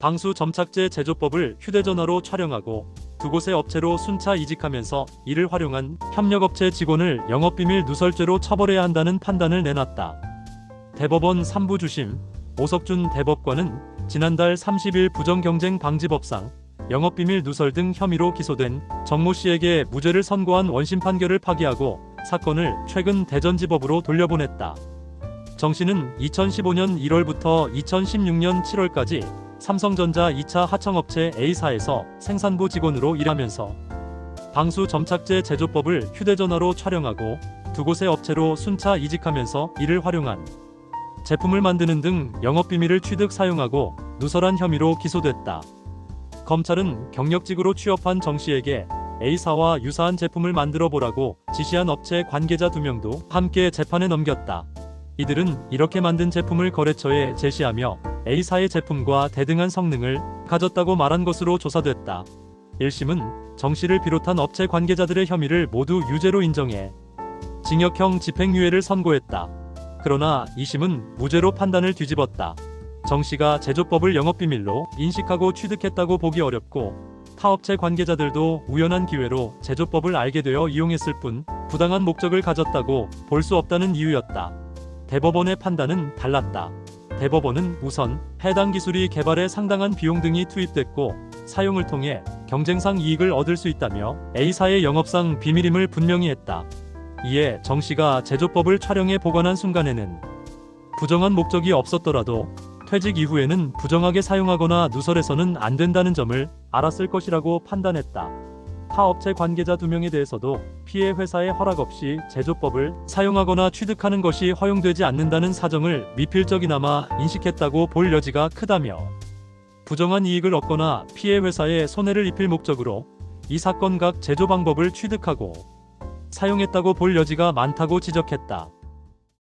방수 점착제 제조법을 휴대전화로 촬영하고 두 곳의 업체로 순차 이직하면서 이를 활용한 협력업체 직원을 영업비밀 누설죄로 처벌해야 한다는 판단을 내놨다. 대법원 3부 주심 오석준 대법관은 지난달 30일 부정경쟁 방지법상 영업비밀 누설 등 혐의로 기소된 정모 씨에게 무죄를 선고한 원심 판결을 파기하고 사건을 최근 대전지법으로 돌려보냈다. 정 씨는 2015년 1월부터 2016년 7월까지 삼성전자 2차 하청업체 A사에서 생산부 직원으로 일하면서 방수 점착제 제조법을 휴대전화로 촬영하고 두 곳의 업체로 순차 이직하면서 이를 활용한 제품을 만드는 등 영업비밀을 취득 사용하고 누설한 혐의로 기소됐다. 검찰은 경력직으로 취업한 정 씨에게 A사와 유사한 제품을 만들어 보라고 지시한 업체 관계자 두 명도 함께 재판에 넘겼다. 이들은 이렇게 만든 제품을 거래처에 제시하며 A사의 제품과 대등한 성능을 가졌다고 말한 것으로 조사됐다. 1심은 정 씨를 비롯한 업체 관계자들의 혐의를 모두 유죄로 인정해 징역형 집행유예를 선고했다. 그러나 2심은 무죄로 판단을 뒤집었다. 정 씨가 제조법을 영업비밀로 인식하고 취득했다고 보기 어렵고 타업체 관계자들도 우연한 기회로 제조법을 알게 되어 이용했을 뿐 부당한 목적을 가졌다고 볼 수 없다는 이유였다. 대법원의 판단은 달랐다. 대법원은 우선 해당 기술이 개발에 상당한 비용 등이 투입됐고 사용을 통해 경쟁상 이익을 얻을 수 있다며 A사의 영업상 비밀임을 분명히 했다. 이에 정 씨가 제조법을 촬영해 보관한 순간에는 부정한 목적이 없었더라도 퇴직 이후에는 부정하게 사용하거나 누설해서는 안 된다는 점을 알았을 것이라고 판단했다. 타 업체 관계자 두 명에 대해서도 피해 회사의 허락 없이 제조법을 사용하거나 취득하는 것이 허용되지 않는다는 사정을 미필적이나마 인식했다고 볼 여지가 크다며 부정한 이익을 얻거나 피해 회사에 손해를 입힐 목적으로 이 사건 각 제조 방법을 취득하고 사용했다고 볼 여지가 많다고 지적했다.